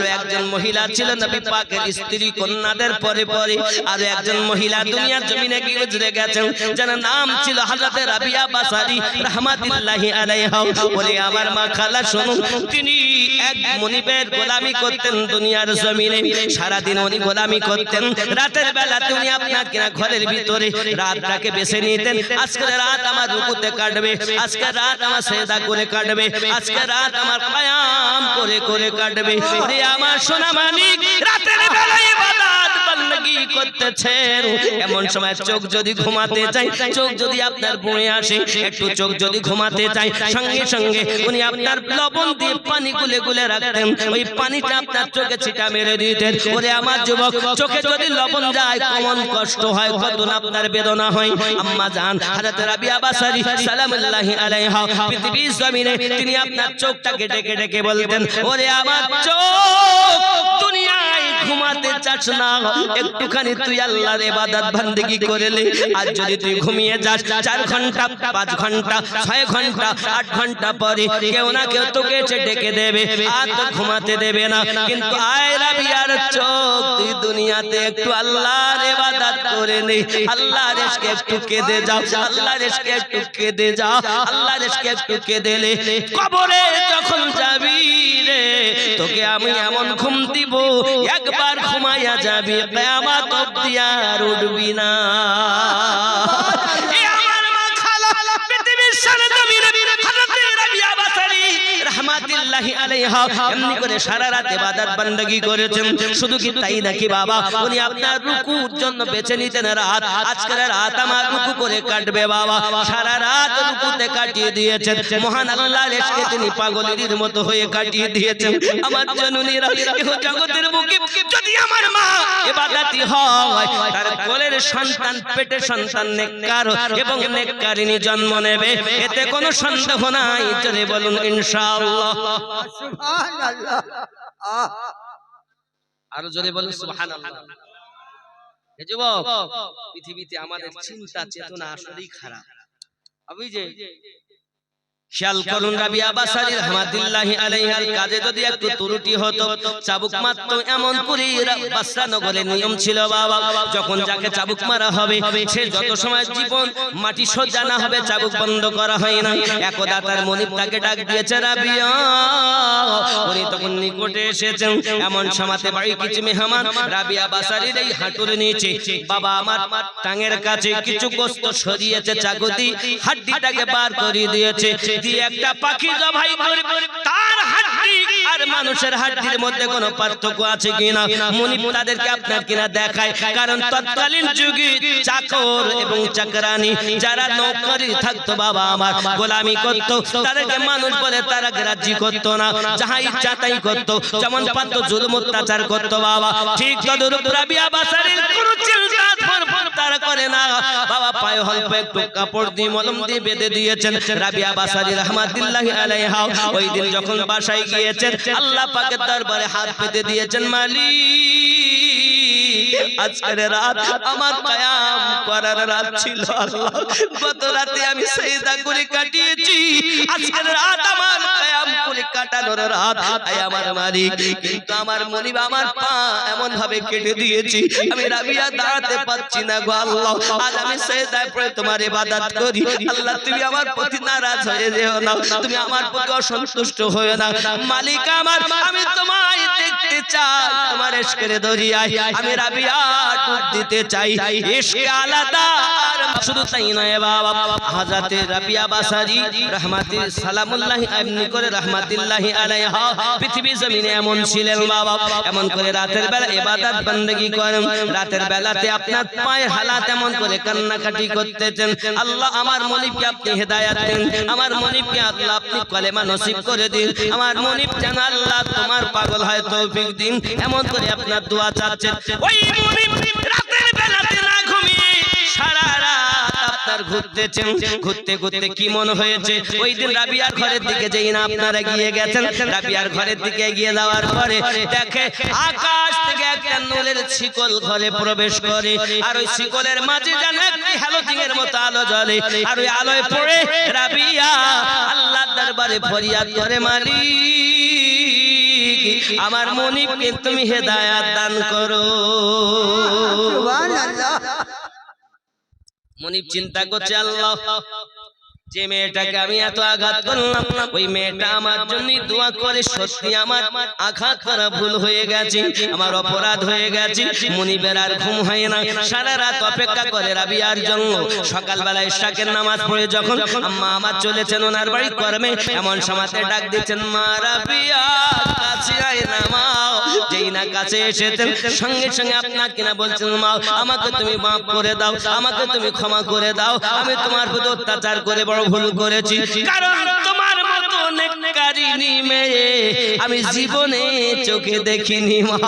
আরও একজন মহিলা ছিল নবী পাকের স্ত্রী কন্যাদের পরে পরে আরও একজন মহিলা দুনিয়ার জমিনে গুজরে গেছেন, যার নাম ছিল হযরতে রাবিয়া বাসারি রাহমাতুল্লাহি আলাইহা। বলে, আমার মা খালা শুনুন তিনি এক মনিবের গোলামি করতেন দুনিয়ার জমিনে। সারা দিন উনি গোলামি করতেন। রাতের বেলা উনি আপনার কিনা ঘরের ভিতরে রাতটাকে বেছে নিতেন। আজকে রাত আমার রুকুতে কাটবে, আজকে রাত আমার সেদা করে কাটবে, আজকে রাত আমার কায়াম করে করে কাটবে। ওরে আমার সোনা মানিক রাতের বেলায় বন্দগি করতেছেন? এমন সময় চোখ যদি ঘুমাতে চাই, চোখ যদি আপনার বয়ে আসে, একটু চোখ যদি ঘুমাতে চাই, সঙ্গে সঙ্গে উনি আপনার লবণ দিয়ে পানি গুলে গুলে রাখতেন। ওই পানিটা আপনার চোখে ছিটা মেরে দিতেন। ওরে আমার যুবক, চোখে যদি লবণ যায়, কেমন কষ্ট হয় কত আপনার বেদনা হয়? আম্মা জান, হযরত রাবিয়া বাসারি, সালামুল্লাহি আলাইহা, পৃথিবীর জমিনে তিনি আপনার চোখটাকে ডেকে ডেকে বলতেন, ওরে আমার চোখ ঘুমাতে চাস না, একটুখানি তুই আল্লাহর ইবাদত বান্দেগি করেলে আজ যদি তুই ঘুমিয়ে যাস, চার ঘণ্টা, পাঁচ ঘণ্টা, ছয় ঘণ্টা, আট ঘণ্টা পরে কেউ না কেউ তোকে ডেকে দেবে, আর তো ঘুমাতে দেবে না। কিন্তু আয় রাবিয়ার চোখ তুই দুনিয়াতে একটু আল্লাহর ইবাদত করে নে। আল্লাহর ইশকে একটু কেঁদে যাও, আল্লাহর ইশকে একটু কেঁদে যাও, আল্লাহর ইশকে একটু কেঁদে লে কবরে যখন যাবি তোকে আমি এমন ঘুম দিব একবার ঘুমাইয়া যাবি আমার তো আর উঠবি না। তিনি পাগলের মতো হয়ে কাটিয়ে দিয়েছেন। আমার জননীরা যদি আমার মা হয় সন্তান, পেটে সন্তান এবং নেককারিনী জন্ম নেবে। এতে কোনো সন্দেহ নাই। জোরে বলুন, ইনশাআল্লাহ। আরও জোরে বলুন সুহান পৃথিবীতে আমাদের চিন্তা চেতনা আসলেই খারাপ। আমি যে খেয়াল করুন রাবিয়া বাসারি রহমাতুল্লাহি আলাইহার কাজে যদি একটু ত্রুটি হতো চাবুক মারতো এমন করে বাসরা নগরের নিয়ম ছিল বাবা। যখন যাকে চাবুক মারা হবে সে যত সময় জীবন মাটি সজ্জা না হবে চাবুক বন্ধ করা হয় না। একদা তার মনিব তাকে ডাক দিয়েছে রাবিয়া! উনি তখন নিকটে এসেছেন। এমন সমাতে বাড়ি কিছু মেহমান রাবিয়া বাসারির এই হাঁটুর নিচে বাবা আমার টাঙের কাছে কিছু গোস্ত সরিয়েছে চাকুতি হাড্ডিটাকে বার করে দিয়েছে। দিয়ে একটা পাখি জবাই করে, তার হাড্ডি আর মানুষের হাড্ডির মধ্যে কোনো পার্থক্য আছে কিনা? মনিব তাদেরকে আপনার কিনা দেখায়। কারণ তৎকালীন যুগে চাকর এবং চাকরানি যারা থাকতো, বাবা আমার গোলামি করতো, তাদেরকে মানুষ বলে তারা গ্রাহ্য করতো না যাহা ইচ্ছা তাই করতো, যেমন পারতো জুলুম অত্যাচার করতো, বাবা। ঠিক তদরূপ রাবিয়া বাসারের চিন্তা ধর্ম তারা করে না। বাবা পায়ে অল্প একটু কাপড় দিয়ে মলম দিয়ে বেঁধে দিয়েছেন। রাবিয়া বাসারি রহমাতুল্লাহ আলাইহা ওই দিন যখন বাসায় গিয়েছেন, আল্লাহ পাকের দরবারে হাত পেতে দিয়েছেন, মালিক, আজকের রাত আমার কায়াম করার রাত ছিল, আল্লাহ। গত রাতে আমি সেজদা করে কাটিয়েছি। আজকের রাত আমার কায়াম কাটানোর রাত। আমার কিন্তু আমার মনিব আমার পা এমন ভাবে কেটে দিয়েছি। আমি রাবিয়া দাঁড়াতে পারছি না গো আল্লাহ। আজ আমি সেজদায় পড়ে তোমার ইবাদত করি। আল্লাহ, তুমি আমার প্রতি নারাজ হয়ে যেও না। তুমি আমার প্রতি অসন্তুষ্ট হয়ে না। মালিক আমার, আমি তোমায় দেখতে চাই। তোমার এসকের দরিয়ায় আমি রাবিয়া দিতে চাই। আলাদা শুধু তাই নয় বাবা। রাবিয়া বাসারি রহমাতি সালামুল্লাহি এমনি করে রহমাতুল্লাহি আলাইহা পৃথিবী জমিনে এমন ছিলেন বাবা, এমন করে রাতের বেলা ইবাদত বندگی করেন। রাতের বেলাতে আপনার পায়ে হালাত এমন করে কান্নাকাটি করতেছেন। আল্লাহ আমার মনিবকে আপনি হেদায়েত দেন। আমার মনিবকে আল্লাহ আপনি কলেমা নসিব করে দিন। আমার মনিব জান আল্লাহ তোমার পাগল হয় তৌফিক দিন। এমন করে আপনার দোয়া চাচ্ছেন। ওই আপনার ঘুরতেছেন ঘুরতে ঘুরতে কি মনে হয়েছে? ওই দিন রাবিয়ার ঘরের দিকে যেই না আপনারা গিয়ে গেছেন, রাবিয়ার ঘরের দিকে গিয়ে যাওয়ার পরে দেখে আকাশ থেকে একটা নুলের শিকল ঘরে প্রবেশ করে। আর ওই শিকলের মাঝে যেন একটি হ্যালোজিং এর মতো আলো জ্বলে। আর ওই আলোয় পড়ে রাবিয়া আল্লাহ দরবারে ফরিয়াদ করে, মালিক, আমার মনিবকে তুমি হেদায়াত দান করো। সুবহানাল্লাহ। মনিব চিন্তা করছে আল্লাহ। যে মেয়েটাকে আমি এত আঘাত করলাম, ওই মেয়েটা আমার জন্য দোয়া করে, সত্যি আমার আঘাত করা ভুল হয়ে গেছে, আমার অপরাধ হয়ে গেছে, মনিবের আর ঘুম হয় না। সারা রাত অপেক্ষা করে রাবিয়ার জন্য। সকালবেলা ইশাকের নামাজ পড়ে যখন আম্মা আমার চলেছেন, ওনার বাড়ি কর্মে, এমন সমাজে ডাক দিচ্ছেন, মা রাবিয়া, কাছে আয় না মা। যেই না কাছে এসেছেন, সঙ্গে সঙ্গে আপনার কিনা বলছেন, মা, আমাকে তুমি মাফ করে দাও, আমাকে তুমি ক্ষমা করে দাও, আমি তোমার প্রতি অত্যাচার করে বড় ভুল করেছি। কারণ নেককারিনী মেয়ে আমি জীবনে চোখে দেখিনি মা।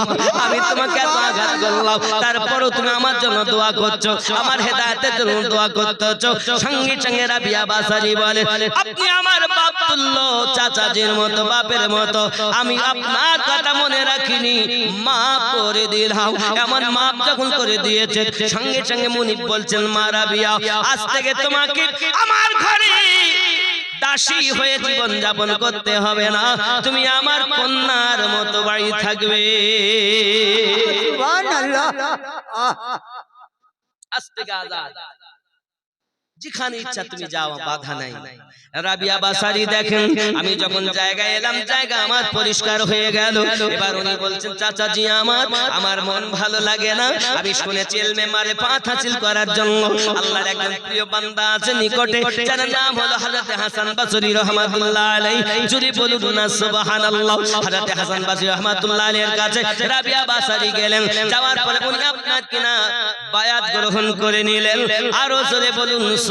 আমি তোমাকে এত আঘাত করলাম তারপরও তুমি আমার জন্য দোয়া করছ আমার হেদায়েতের জন্য দোয়া করতেছো। সঙ্গে সঙ্গে রাবিয়া বাসারি বলে আপনি আমার বাপ তুল্য চাচাজির মতো বাপের মতো। আমি আপনার কথা মনে রাখিনি মাফ করে দিলাম। এমন মাপ যখন করে দিয়েছে সঙ্গে সঙ্গে মুনিব বলছেন মা রাবিয়া আজ থেকে তোমাকে আমার ঘরে দাসী হয়ে জীবন যাপন করতে হবে না। তুমি আমার কন্যার মতো বাড়ি থাকবে। আস্তে গাদা আজ থেকে আজাদ। যেখানে ইচ্ছা তুমি যাও বাধা নাই। রাবিয়া বাসারি দেখেন আমি যখন জায়গায় এলাম জায়গা আমার পরিষ্কার হয়ে গেল। এবার উনি বলছেন চাচাজি আমার আমার মন ভালো লাগে না। আমি শুনেছি এলমে মারে পাঁচ হাসিল করার জন্য। আল্লাহর একজন প্রিয় বান্দা আছে নিকটে যার নাম হলো হযরত হাসান বাসরি রাহমাতুল্লাহ আলাইহি। জুরি বলুন না সুবহানাল্লাহ। হযরত হাসান বাসরি রাহমাতুল্লাহ আলাইহির কাছে। রাবিয়া বাসারি গেলেন। যাওয়ার পরে উনি আপনার কিনা বায়াত গ্রহণ করে নিলেন আরও জোরে বলুন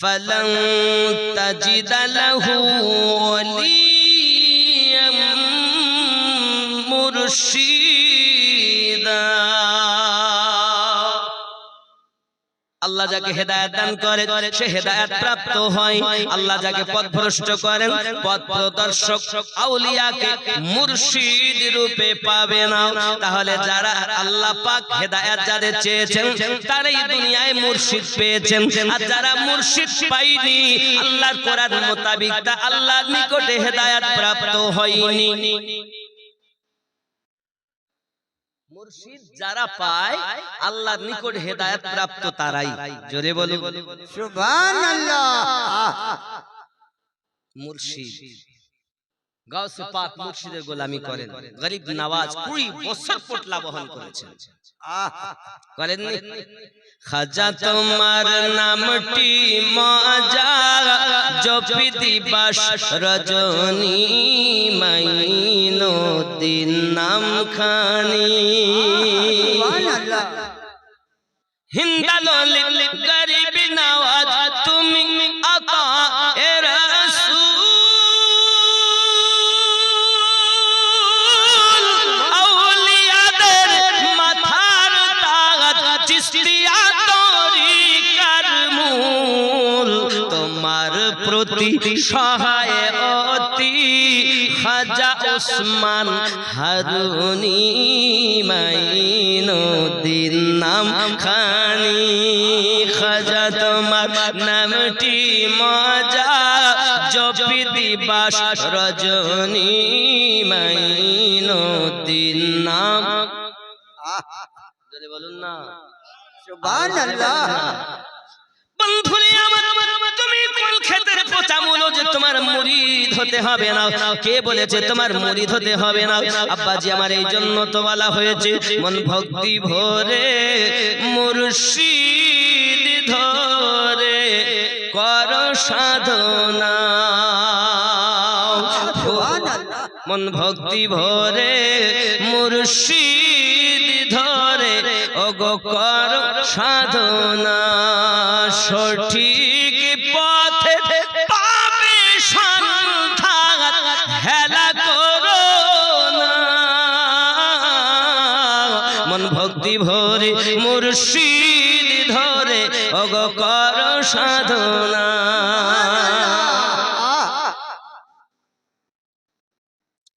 فلن تجد له وليا مرشدا আল্লাহ যাকে হেদায়েত দান করে সে হেদায়েত প্রাপ্ত হয়। আল্লাহ যাকে পথভ্রষ্ট করেন পথ প্রদর্শক আউলিয়াকে মুর্শিদ রূপে পাবে না। তাহলে যারা আল্লাহ পাক হেদায়েত যাদের চেয়েছেন তারাই দুনিয়ায় মুর্শিদ পেয়েছেন। আর যারা মুর্শিদ পাইনি আল্লাহর কোরআন মোতাবিক তা আল্লাহর নিকটে হেদায়ত প্রাপ্ত হয়নি। মুর্শিদ যারা পায় আল্লাহর নিকট হেদায়েত প্রাপ্ত তারাই। জোরে বলো সুবহানাল্লাহ। মুর্শিদ। গাউসে পাক মুর্শিদের গোলামি করেন। গরিব নওয়াজ কুড়ি বছর পোটলা বহন করেছেন। আহ করেননি? খাজা তোমার নামটি মজা জপি দিবাস রজনী মাইনো দিন নাম খানি হিন্দালো প্রতি সহায় অতি খাজা ওসমান হারুনি মাইনুদ্দিন নাম খানি খাজা তোমার নামটি মজা জপি দিবাস রজনী মাইনুদ্দিন নাম। বলুন না। সুবহানাল্লাহ। বন্ধুরে আমার তুমি কোন ক্ষেতের পোচা মূলো যে কে বলেছে তোমার আমার এই জন্য হয়েছে, মন ভক্তি ধরে কর সাধনা। মন ভক্তি ভরে মুর্শিদ ধরে, ওগো কর সাধনা। সঠিক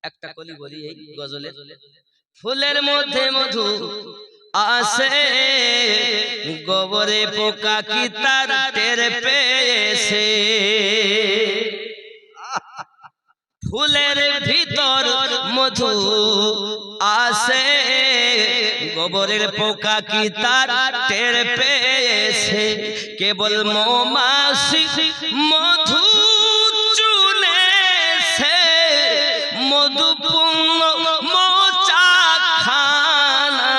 একটা কলি বলি এই গজলে ফুলের মধ্যে মধু আসে গোবরে পোকা কি তার টের পেয়েছে? ফুলের ভিতর মধু আসে গোবরের পোকা কি তার টের পেয়েছে? কেবল মৌমাছি মধু মধুপূর্ণ মোচা খানা।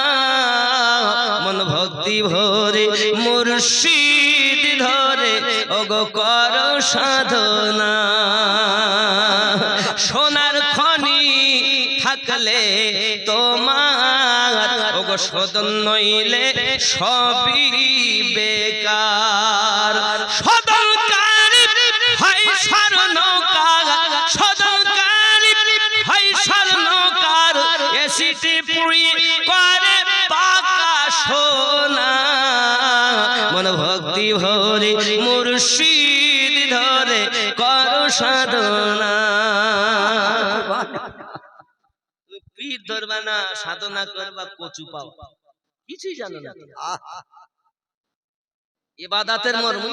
মন ভক্তি ভরে মুর্শিদ ধরে, ওগো কর সাধনা। সোনার খনি থাকলে তোমার, ওগো সদন নইলে সবই বেকার। সদনকারী ভরে মুর্শিদ ধরে কর সাধনা। পীর ধরবা না, সাধনা করবা, কচু পাও। কিছুই জানো না ইবাদাতের মর্ম।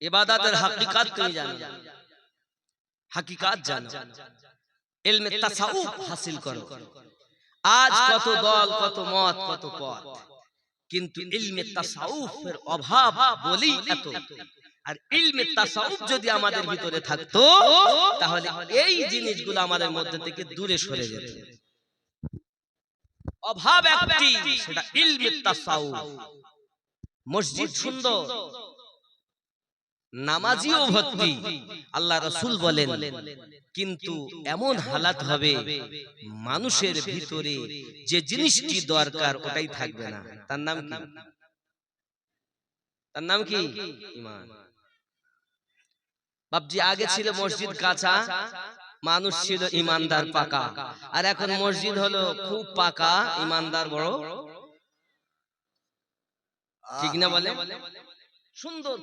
ইবাদাতের হাকিকাত তুমি জানো হাকিকাত জানো। ইলমে তাসাউফ হাসিল করো। আজ কত দল, কত মত, কত পথ। কিন্তু ইলমে তাসাউফের অভাব বলি এত। আর ইলমে তাসাউফ যদি আমাদের ভিতরে থাকতো তাহলে এই জিনিসগুলো আমাদের মধ্যে থেকে দূরে সরে যেত। অভাব একটি সেটা ইলমে তাসাউফ। মসজিদ সুন্দর। নামাজিও ভর্তি আল্লাহ রসুল বলেন কিন্তু এমন হালাত হবে মানুষের ভিতরে যে জিনিসটি দরকার ওটাই থাকবে না তার নাম কি তার নাম কি ইমান বাপজি আগে ছিল মসজিদ কাঁচা মানুষ ছিল ইমানদার পাকা আর এখন মসজিদ হলো খুব পাকা ইমানদার বড় ঠিক না বলে সুন্দর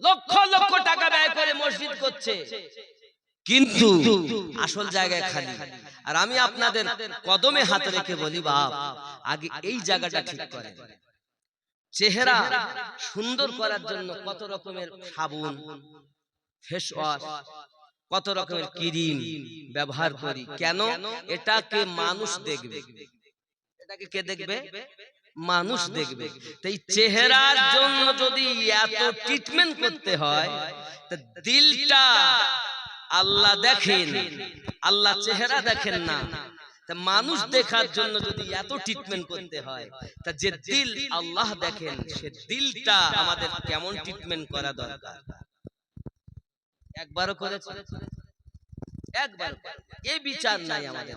লক্ষ লক্ষ টাকা ব্যয় করে মসজিদ করছে। কিন্তু আসল জায়গায় খালি। আর আমি আপনাদের কদমে হাত রেখে বলি বাপ আগে এই জায়গাটা ঠিক করে চেহারা সুন্দর করার জন্য কত রকমের সাবুন ফেস ওয়াশ কত রকমের ক্রিম ব্যবহার করি। কেন? এটাকে মানুষ দেখবে? এটাকে কে দেখবে? মানুষ দেখবে। তো এই চেহারার জন্য যদি এত ট্রিটমেন্ট করতে হয় তা দিলটা আল্লাহ দেখেন। আল্লাহ চেহারা দেখেন না। তা মানুষ দেখার জন্য যদি এত ট্রিটমেন্ট করতে হয় তা যে দিল আল্লাহ দেখেন সে দিলটা আমাদের কেমন ট্রিটমেন্ট করা দরকার। একবারও করেছে একবার এই বিচার নাই আমাদের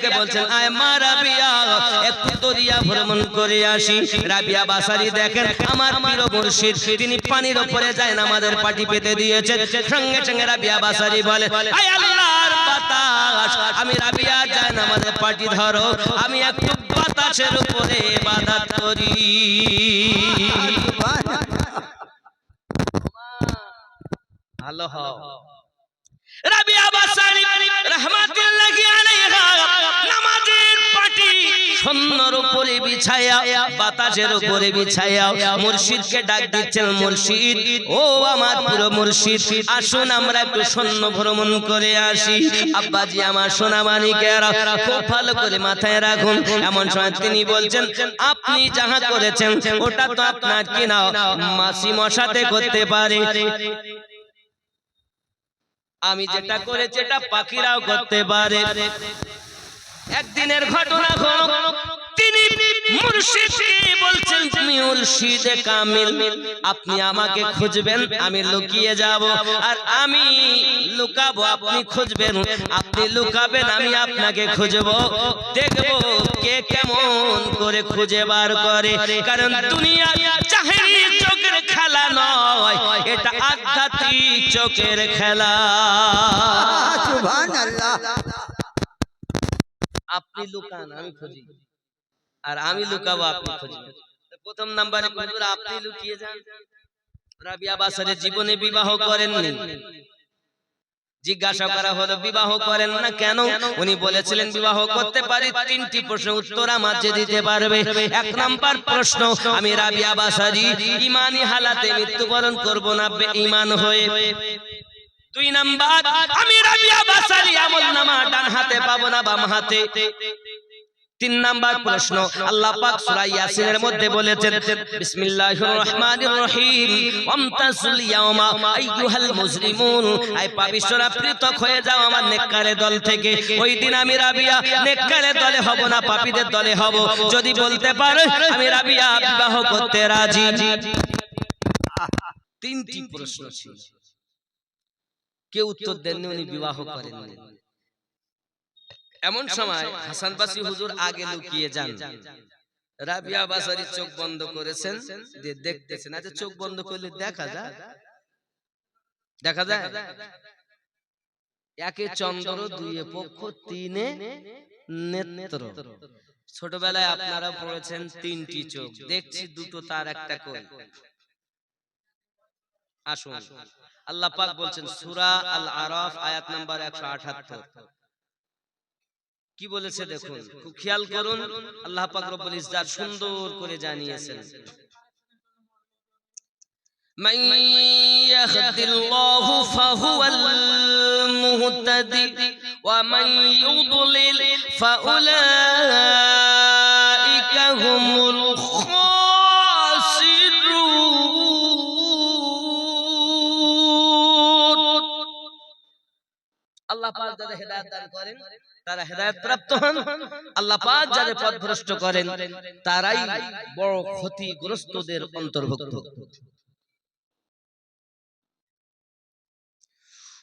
রাবিয়াকে বলছেন আয় মা রাবিয়া একটু দরিয়া ভ্রমণ করে আসি। রাবিয়া বাসারি দেখেন আমার প্রিয় মুর্শিদ তিনি পানির উপরে যায় আমাদের পাটি পেতে দিয়েছেন। সঙ্গে সঙ্গে রাবিয়া বাসারি বলে আয় আল্লাহর বাতাস আমি রাবিয়া যায় আমাদের পাটি ধরো আমি একটু বাতাসের উপরে ইবাদত করি। ভালো হও রাবিয়া বাতাসের উপরে বিছায়া, মুর্শিদকে ডাক দিচ্ছেন ও আমার আসুন আমরা ভ্রমণ করে আসি। আমার ভালো করে মাথায় রাখুন। তিনি বলছেন, আপনি যাহা করেছেন, ওটা তো আপনার কিনা, মাসি মশাতে করতে পারে। আমি যেটা করেছি এটা পাখিরাও করতে পারে। একদিনের ঘটনা হলো তিনি বলছেন কামিল। আপনি আমাকে খুঁজবেন আমি লুকিয়ে যাব। আর আমি লুকাবো আপনি খুঁজবেন। আপনি লুকাবেন আমি আপনাকে খুঁজব। দেখব কে কেমন করে খুঁজে বার করে। কারণ দুনিয়া চাহেরি চোখের নয় এটা আধ্যাত্মিক চোখের খেলা। আপনি লুকান আমি খুঁজি। আর আমি লুকাবো আপনি খুঁজি। প্রথম নাম্বারে হুজুর আপনি লুকিয়ে যান। রাবিয়া বাসারের জীবনে বিবাহ করেননি। জিজ্ঞাসা করা হলো বিবাহ করেন না কেন? উনি বলেছিলেন বিবাহ করতে পারি তিনটি প্রশ্ন উত্তর আমার যে দিতে পারবে। এক নাম্বার প্রশ্ন আমি রাবিয়া বাসারি ইমানি হালাতে মৃত্যুবরণ করব না ইমান হয়ে? দুই নাম্বার আমি রাবিয়া বাসারি আমল নামা ডান হাতে পাবো না বাম হাতে তিন নাম্বার প্রশ্ন আল্লাহ পাক সূরা ইয়াসিনের মধ্যে বলেছেন বিসমিল্লাহির রহমানির রহিম ওয়ামতাসুল ইয়াওমা আইয়ুহাল মুজরিমুন। আই পাপিষ্টরা পৃথক হয়ে যাও আমার নেককারে দল থেকে। ওই দিন আমি রাবিয়া নেককারে দলে হব না পাপীদের দলে হব। যদি বলতে পারো আমি রাবিয়া বিবাহ করতে রাজি। তিনটি প্রশ্ন ছিল। কেউ উত্তর দেননি উনি বিবাহ করেননি। এমন সময় হাসান বাসি হুজুর আগে লুকিয়ে যান। রাবিয়া বাসারি চোখ বন্ধ করেছেন? দিয়ে দেখতেছেন। আচ্ছা চোখ বন্ধ করলে দেখা যায়? দেখা যায়? একে চন্দ্র দুইয়ে পক্ষ তিনে নেত্র। ছোটবেলায় আপনারা পড়েছেন তিনটি চোখ। দেখছি দুটো তার একটা কই। আসুন। আল্লাহ পাক বলছেন সূরা আল আরাফ আয়াত নাম্বার 178 কি বলেছে দেখুন খুব খেয়াল করুন আল্লাহ পাক রব্বুল ইজ্জাত সুন্দর করে জানিয়েছেন من يهد الله فهو المهتدي ومن يضلل فأولئك هم আল্লাহ পাক যাদের হেদায়েত দান করেন তারা হেদায়েত প্রাপ্ত হন আল্লাহ পাক যাদের পথভ্রষ্ট করেন তারাই বড় ক্ষতিগ্রস্তদের অন্তর্ভুক্ত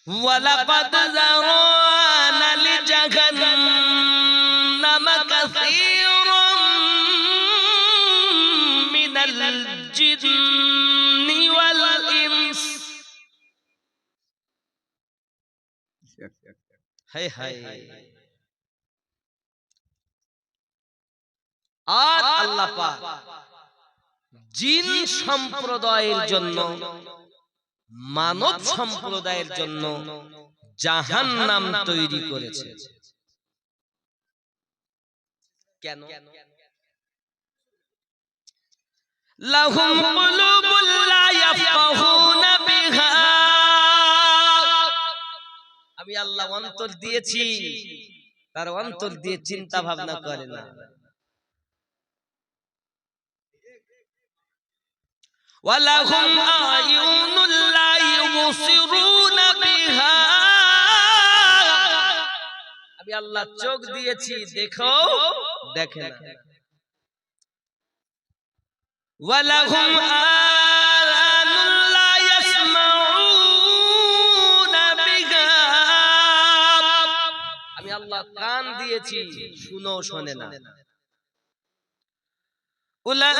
ولقد ذرانا لجهنم كثيرا من الجن হায় হায়। আর আল্লাহ পাক জিন সম্প্রদায়ের জন্য মানব সম্প্রদায়ের জন্য জাহান নাম তৈরি করেছে। কেন? লাহুম কুলুবুল লা বিহা আমি আল্লাহ অন্তর দিয়েছি। তার অন্তর দিয়ে চিন্তা ভাবনা করে না। ওয়ালাহুম আয়ুনুল লা ইউবসিরুনা বিহা। আমি আল্লাহ চোখ দিয়েছি দেখো দেখে না। ওয়ালাহুম আযানুল কান দিয়েছি শুনো শোনে না। উলা